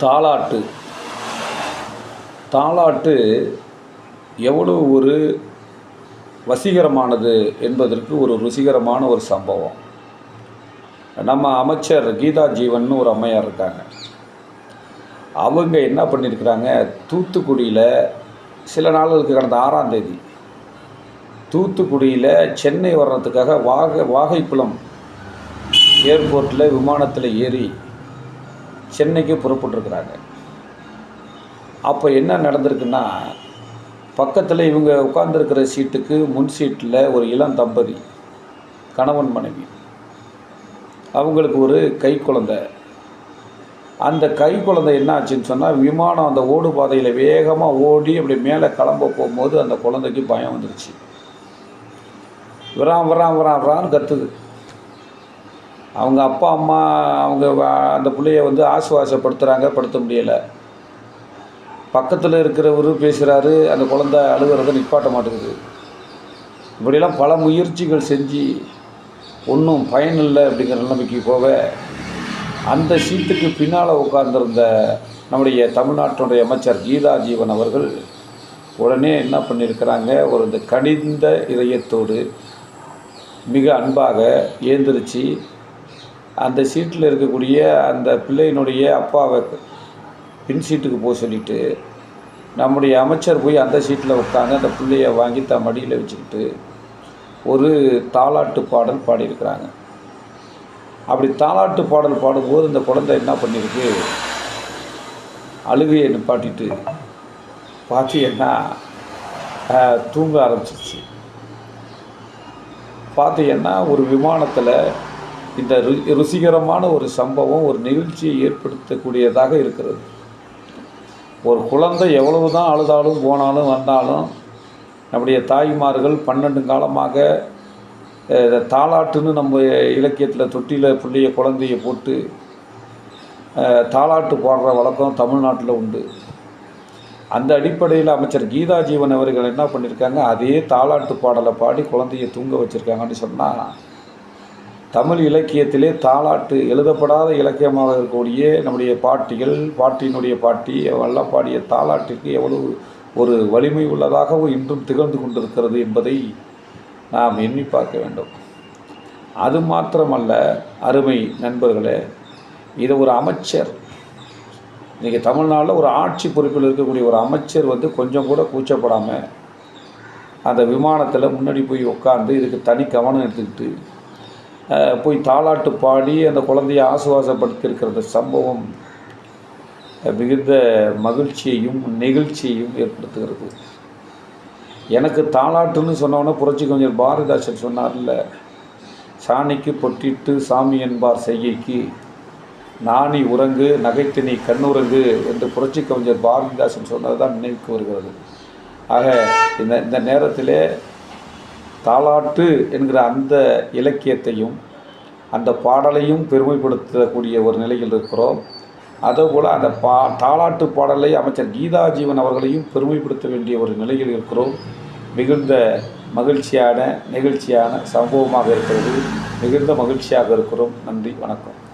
தாலாட்டு தாலாட்டு எவ்வளோ ஒரு வசீகரமானது என்பதற்கு ஒரு ருசிகரமான ஒரு சம்பவம். நம்ம அமைச்சர் கீதா ஜீவன் ஒரு அம்மையார் இருக்காங்க. அவங்க என்ன பண்ணியிருக்கிறாங்க தூத்துக்குடியில் சில நாளுக்கு கடந்த ஆறாம் தேதி தூத்துக்குடியில் சென்னை வர்றதுக்காக வாக வாகைக்குளம் ஏர்போர்ட்டில் விமானத்தில் ஏறி சென்னைக்கு புறப்பட்டுருக்குறாங்க. அப்போ என்ன நடந்திருக்குன்னா பக்கத்தில் இவங்க உட்கார்ந்துருக்கிற சீட்டுக்கு முன் சீட்டில் ஒரு இளம் தம்பதி கணவன் மனைவி. அவங்களுக்கு ஒரு கை குழந்தை. அந்த கை குழந்தை என்ன ஆச்சுன்னு சொன்னால் விமானம் அந்த ஓடு பாதையில் வேகமாக ஓடி அப்படி மேலே கிளம்ப போகும்போது அந்த குழந்தைக்கு பயம் வந்துருச்சு. வரான் வரான் வரான் வரான்னு கத்துது. அவங்க அப்பா அம்மா அவங்க அந்த பிள்ளைய வந்து ஆசுவாசப்படுத்துகிறாங்க படுத்த முடியலை. பக்கத்தில் இருக்கிறவர் பேசுகிறாரு அந்த குழந்தை அழுகிறத நிப்பாட்ட மாட்டேங்குது. இப்படியெல்லாம் பல முயற்சிகள் செஞ்சு ஒன்றும் பயனில்லை அப்படிங்கிற நிலைமைக்கு போக அந்த சீட்டுக்கு பின்னால் உட்கார்ந்திருந்த நம்முடைய தமிழ்நாட்டினுடைய அமைச்சர் கீதா ஜீவன் அவர்கள் உடனே என்ன பண்ணியிருக்கிறாங்க ஒரு இந்த கனிந்த இதயத்தோடு மிக அன்பாக ஏந்திரிச்சு அந்த சீட்டில் இருக்கக்கூடிய அந்த பிள்ளையினுடைய அப்பாவை பின் சீட்டுக்கு போக சொல்லிட்டு நம்முடைய அமைச்சர் போய் அந்த சீட்டில் உட்காந்து அந்த பிள்ளையை வாங்கி தன் மடியில் வச்சுக்கிட்டு ஒரு தாலாட்டு பாடல் பாடியிருக்கிறாங்க. அப்படி தாலாட்டு பாடல் பாடும்போது இந்த குழந்தை என்ன பண்ணியிருக்கு? அழுகையை நிப்பாட்டிட்டு பார்த்தீங்கன்னா தூங்க ஆரம்பிச்சிருச்சு. பார்த்தீங்கன்னா ஒரு விமானத்தில் இந்த ரு ருசிகரமான ஒரு சம்பவம் ஒரு நிகழ்ச்சியை ஏற்படுத்தக்கூடியதாக இருக்கிறது. ஒரு குழந்தை எவ்வளவு தான் அழுதாலும் போனாலும் வந்தாலும் நம்முடைய தாய்மார்கள் பன்னெண்டு காலமாக தாலாட்டுன்னு நம்ம இலக்கியத்தில் தொட்டியில் பிள்ளைய குழந்தைய போட்டு தாளாட்டு தாலாட்டு பாடுற வழக்கம் தமிழ்நாட்டில் உண்டு. அந்த அடிப்படையில் அமைச்சர் கீதா ஜீவன் அவர்கள் என்ன பண்ணியிருக்காங்க அதே தாலாட்டு பாடலை பாடி குழந்தைய தூங்க வச்சுருக்காங்கன்னு சொன்னால் தமிழ் இலக்கியத்திலே தாலாட்டு எழுதப்படாத இலக்கியமாக இருக்கக்கூடிய நம்முடைய பாட்டிகள் பாட்டினுடைய பாட்டி எல்லாம் பாடிய தாலாட்டிற்கு எவ்வளவு ஒரு வலிமை உள்ளதாகவும் இன்றும் திகழ்ந்து கொண்டிருக்கிறது என்பதை நாம் எண்ணி பார்க்க வேண்டும். அது மாத்திரமல்ல அருமை நண்பர்களே இது ஒரு அமைச்சர் இன்றைக்கி தமிழ்நாட்டில் ஒரு ஆட்சி பொறுப்பில் இருக்கக்கூடிய ஒரு அமைச்சர் வந்து கொஞ்சம் கூட கூச்சப்படாமல் அந்த விமானத்தில் முன்னாடி போய் உட்காந்து இதுக்கு தனி கவனம் எடுத்துக்கிட்டு போய் தாளாட்டு பாடி அந்த குழந்தையை ஆசுவாசப்படுத்தியிருக்கிற சம்பவம் மிகுந்த மகிழ்ச்சியையும் நெகிழ்ச்சியையும் ஏற்படுத்துகிறது. எனக்கு தாலாட்டுன்னு சொன்னவொன்னே புரட்சி கவிஞர் பாரதிதாசன் சொன்னார்ல சாணிக்கு பொட்டிட்டு சாமி என்பார் செய்கைக்கு நாணி உறங்கு நகைத்து நீ கண்ணுறங்கு என்று புரட்சி கவிஞர் பாரதிதாசன் சொன்னது தான் நினைவுக்கு வருகிறது. ஆக இந்த இந்த நேரத்திலே தாலாட்டு என்கிற அந்த இலக்கியத்தையும் அந்த பாடலையும் பெருமைப்படுத்தக்கூடிய ஒரு நிலையில் இருக்கிறோம். அதேபோல் அந்த பா தாலாட்டு பாடலை அமைச்சர் கீதா ஜீவன் அவர்களையும் பெருமைப்படுத்த வேண்டிய ஒரு நிலையில் இருக்கிறோம். மிகுந்த மகிழ்ச்சியான நெகிழ்ச்சியான சம்பவமாக இருக்கிறது. மிகுந்த மகிழ்ச்சியாக இருக்கிறோம். நன்றி வணக்கம்.